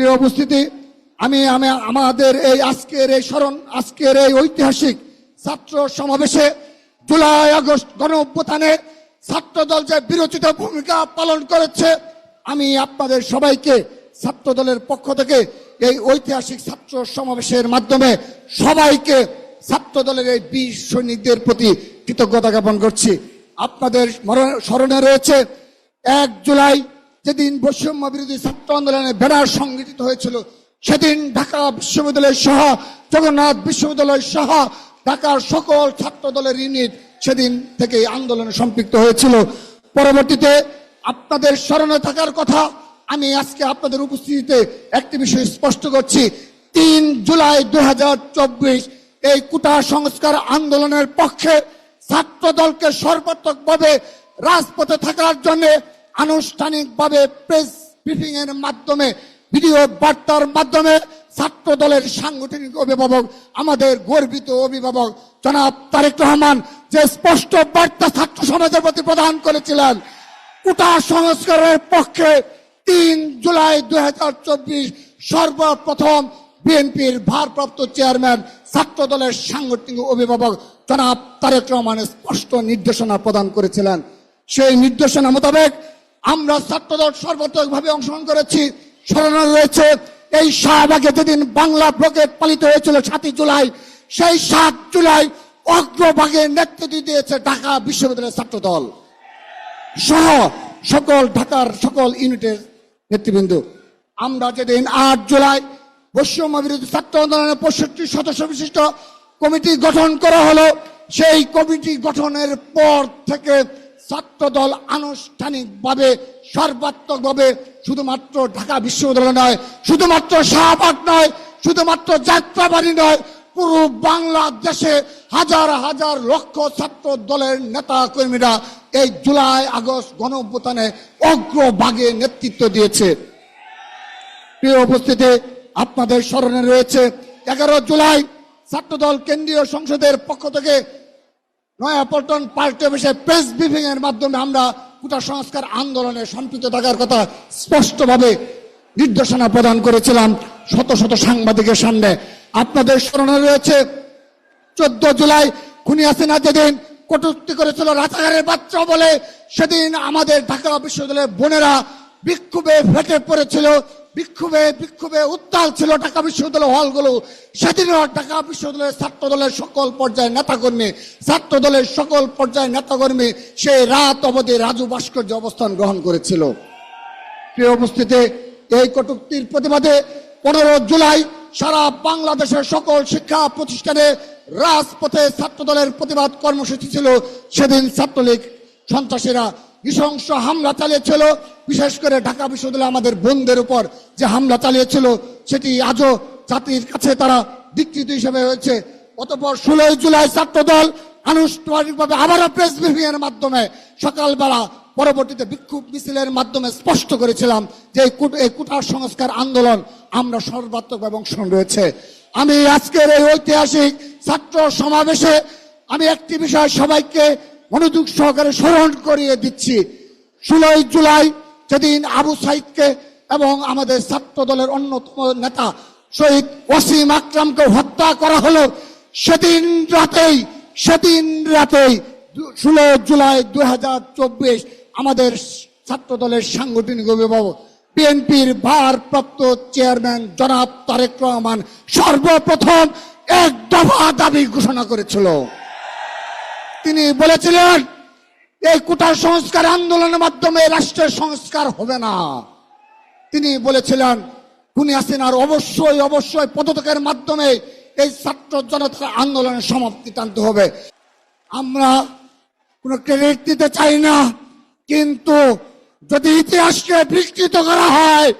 প্রিয় উপস্থিতি, আমি আমি, আমাদের এই আজকের এই স্মরণ, আজকের এই ঐতিহাসিক ছাত্র সমাবেশে জুলাই আগস্ট গণ অভ্যুত্থানে ছাত্র দল যে বিরোচিত ভূমিকা পালন করেছে, আমি আপনাদের সবাইকে ছাত্র দলের পক্ষ থেকে এই ঐতিহাসিক ছাত্র সমাবেশের মাধ্যমে সবাইকে ছাত্র দলের এই বীর সৈনিকদের প্রতি কৃতজ্ঞতা জ্ঞাপন করছি। আপনাদের স্মরণে রয়েছে এক জুলাই যেদিন বৈষম্য বিরোধী ছাত্র আন্দোলনে ব্যানার সংগঠিত হয়েছিল, সেদিন ঢাকা বিশ্ববিদ্যালয় সহ, জগন্নাথ বিশ্ববিদ্যালয় সহ ঢাকার সকল ছাত্র দলের ইউনিট সেদিন থেকে আন্দোলনে সম্পৃক্ত হয়েছিল। পরবর্তীতে আপনাদের স্মরণে থাকার কথা, আমি আজকে আপনাদের উপস্থিতিতে একটি বিষয় স্পষ্ট করছি। তিন জুলাই দু হাজার চব্বিশ এই কুটা সংস্কার আন্দোলনের পক্ষে ছাত্র দলকে সর্বাত্মকভাবে রাজপথে থাকার জন্য আনুষ্ঠানিকভাবে প্রেস ব্রিফিং এর মাধ্যমে ভিডিও বার্তার মাধ্যমে ছাত্র দলের সাংগঠনিক অভিভাবক, আমাদের গর্বিত অভিভাবক জনাব তারেক রহমান যে স্পষ্ট বার্তা ছাত্র সমাজের প্রতি প্রদান করেছিলেন, কুটা সংস্কারের পক্ষে তিন জুলাই দু হাজার চব্বিশ সর্বপ্রথম বিএনপির ভারপ্রাপ্ত চেয়ারম্যান ছাত্র দলের সাংগঠনিক অভিভাবক জনাব তারেক রহমানের স্পষ্ট নির্দেশনা প্রদান করেছিলেন। সেই নির্দেশনা মোতাবেক আমরা ছাত্রদল সর্বাত্মকভাবে অংশগ্রহণ করেছি। স্মরণে রয়েছে, এই শাহবাগে যেদিন বাংলা ব্লকেট পালিত হয়েছিল সাতই জুলাই, সেই সাত জুলাই অগ্রভাগে নেতৃত্ব দিয়েছে ঢাকা বিশ্ববিদ্যালয়ের ছাত্রদল। সহ সকল ঢাকার সকল ইউনিটের নেতৃবৃন্দ। আমরা যেদিন আট জুলাই বৈষম্য বিরোধী ছাত্র আন্দোলনের পঁয়ষট্টি সদস্য বিশিষ্ট কমিটি গঠন করা হলো, সেই কমিটি গঠনের পর থেকে ছাত্র দল আনুষ্ঠানিকভাবে, সর্বাত্মকভাবে শুধুমাত্র ঢাকা বিশ্ববিদ্যালয় নয়, শুধুমাত্র শাহবাগ নয়, শুধুমাত্র যাত্রাবাড়ি নয়, পুরো বাংলাদেশে হাজার হাজার লক্ষ ছাত্র দলের নেতা কর্মীরা এই জুলাই আগস্ট গণ অগ্রভাগে নেতৃত্ব দিয়েছে। প্রিয় উপস্থিতি, আপনাদের স্মরণে রয়েছে, এগারো জুলাই ছাত্রদল কেন্দ্রীয় সংসদের পক্ষ থেকে Nayapaltan party office press briefing এর মাধ্যমে আমরা কুটা সংস্কার আন্দোলনে সম্পৃক্ত থাকার কথা স্পষ্টভাবে নির্দেশনা প্রদান করেছিলাম শত শত সাংবাদিকের সামনে। আপনাদের স্মরণে রয়েছে, চোদ্দ জুলাই খুনি হাসিনা যেদিন কটূক্তি করেছিল রাজাঘাটের বাচ্চা বলে, সেদিন আমাদের ঢাকা বিশ্ববিদ্যালয়ের বোনেরা বিক্ষোভে ফেটে পড়েছিল। বিক্ষোভে বিক্ষোভে উত্তাল ছিল ঢাকা বিশ্ববিদ্যালয় হলগুলো। সেদিনও ঢাকা বিশ্ববিদ্যালয়ের ছাত্র দলের সকল পর্যায়ের নেতাকর্মী ছাত্র দলের সকল পর্যায়ের নেতাকর্মী সেই রাত অবধি রাজু ভাস্কর্য অবস্থান গ্রহণ করেছিল। প্রিয় উপস্থিতি, এই কটূক্তির প্রতিবাদে পনেরো জুলাই সারা বাংলাদেশের সকল শিক্ষা প্রতিষ্ঠানে রাজপথে ছাত্র দলের প্রতিবাদ কর্মসূচি ছিল। সেদিন ছাত্রলীগ সন্ত্রাসীরা নৃশংস হামলা চালিয়েছিল। বিশেষ করে ঢাকা বিশ্ববিদ্যালয়ে আমাদের বোনদের উপর যে হামলা চালিয়েছিল, সেটি আজও জাতির কাছে তারা বিকৃত হিসেবে হয়েছে অতপর ষোলোই জুলাই ছাত্র দল আনুষ্ঠানিকভাবে আবারও প্রেস ব্রিফিং এর মাধ্যমে সকালবেলা পরবর্তীতে বিক্ষোভ মিছিলের মাধ্যমে স্পষ্ট করেছিলাম যে এই কুট- এই কুটার সংস্কার আন্দোলন আমরা সর্বাত্মকভাবে অংশগ্রহণ রয়েছে। আমি আজকের এই ঐতিহাসিক ছাত্র সমাবেশে আমি একটি বিষয় সবাইকে মনোযোগ সহকারে স্মরণ করিয়ে দিচ্ছি। ষোলোই জুলাই যেদিন আবু সাইদকে এবং আমাদের ছাত্র দলের অন্যতম নেতা শহীদ ওসিম আকরামকে হত্যা করা হলো, সেদিন রাতেই সেদিন রাতেই ষোলো জুলাই দুই হাজার চব্বিশ আমাদের ছাত্র দলের সাংগঠনিক অভিভাবক, বিএনপির ভারপ্রাপ্ত চেয়ারম্যান জনাব তারেক রহমান সর্বপ্রথম এক দফা দাবি ঘোষণা করেছিল। তিনি বলেছিলেন, এই কুটার সংস্কার আন্দোলনের মাধ্যমে রাষ্ট্রের সংস্কার হবে না। তিনি বলেছিলেন, খুনি হাসিনার অবশ্যই অবশ্যই পদত্যাগের মাধ্যমে এই ছাত্র জনতার আন্দোলনের সমাপ্তি টানতে হবে। আমরা কোনো ক্রেডিট দিতে চাই না, কিন্তু যদি ইতিহাসকে বিকৃত করা হয়,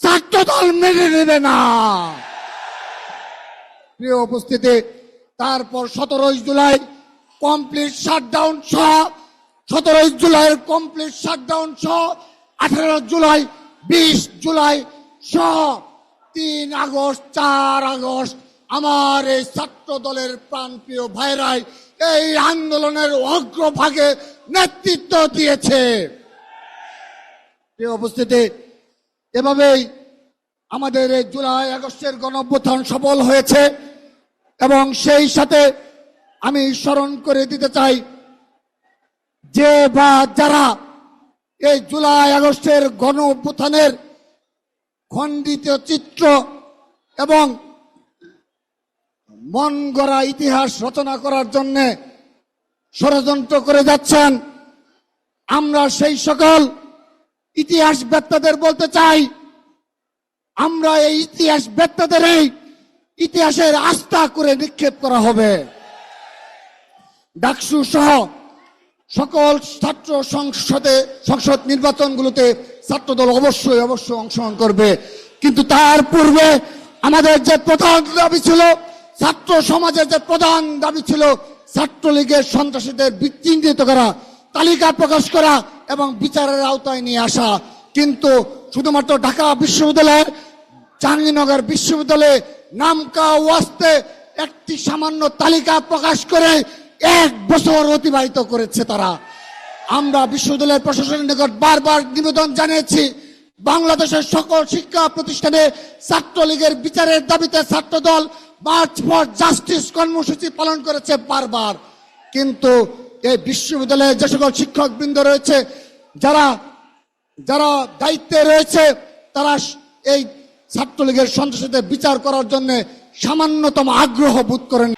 ছাত্র দল মেনে নেবে না। প্রিয় উপস্থিতি, তারপর সতেরোই জুলাই কমপ্লিট শাটডাউন সহ সতেরোই জুলাইয়ের কমপ্লিট শাটডাউন সহ আঠারো জুলাই, বিশ জুলাই সহ তিন আগস্ট, চার আগস্ট আমার এই ছাত্র দলের প্রাণপ্রিয় ভাইরাই এই আন্দোলনের অগ্রভাগে নেতৃত্ব দিয়েছে। উপস্থিতি, এভাবেই আমাদের এই জুলাই, আগস্টের গণঅভ্যুত্থান সফল হয়েছে এবং সেই সাথে আমি স্মরণ করে দিতে চাই যে বা যারা এই জুলাই আগস্টের গণ অভ্যুত্থানের খণ্ডিত চিত্র এবং মন গড়া ইতিহাস রচনা করার জন্যে ষড়যন্ত্র করে যাচ্ছেন, আমরা সেই সকল ইতিহাস বেত্তাদের বলতে চাই, আমরা এই ইতিহাস বেত্তাদের এই ইতিহাসের আস্থা করে নিক্ষেপ করা হবে। ডাকসু সহ সকল ছাত্র সংসদে, সংসদ নির্বাচনগুলোতে ছাত্রদল অবশ্যই অবশ্যই অংশগ্রহণ করবে। কিন্তু তার পূর্বে আমাদের যে প্রধান দাবি ছিল, ছাত্র সমাজের যে প্রধান দাবি ছিল, ছাত্রলীগের সন্ত্রাসীদের চিহ্নিত করা, তালিকা প্রকাশ করা এবং বিচারের আওতায় নিয়ে আসা। কিন্তু শুধুমাত্র ঢাকা বিশ্ববিদ্যালয়ের জাহাঙ্গীরনগর বিশ্ববিদ্যালয়ে নামকা ওয়াস্তে একটি সামান্য তালিকা প্রকাশ করে এক বছর অতিবাহিত করেছে তারা। আমরা বিশ্ববিদ্যালয়ের প্রশাসনের নিকট বারবার নিবেদন জানিয়েছি, বাংলাদেশের সকল শিক্ষা প্রতিষ্ঠানে ছাত্রলীগের বিচারের দাবিতে ছাত্রদল মার্চ ফর জাস্টিস কর্মসূচি পালন করেছে বারবার। কিন্তু এই বিশ্ববিদ্যালয়ে যে সকল শিক্ষক বৃন্দ রয়েছে, যারা যারা দায়িত্বে রয়েছে, তারা এই ছাত্রলীগের সন্ত্রাসীদের বিচার করার জন্য সামান্যতম আগ্রহ বোধ করেন।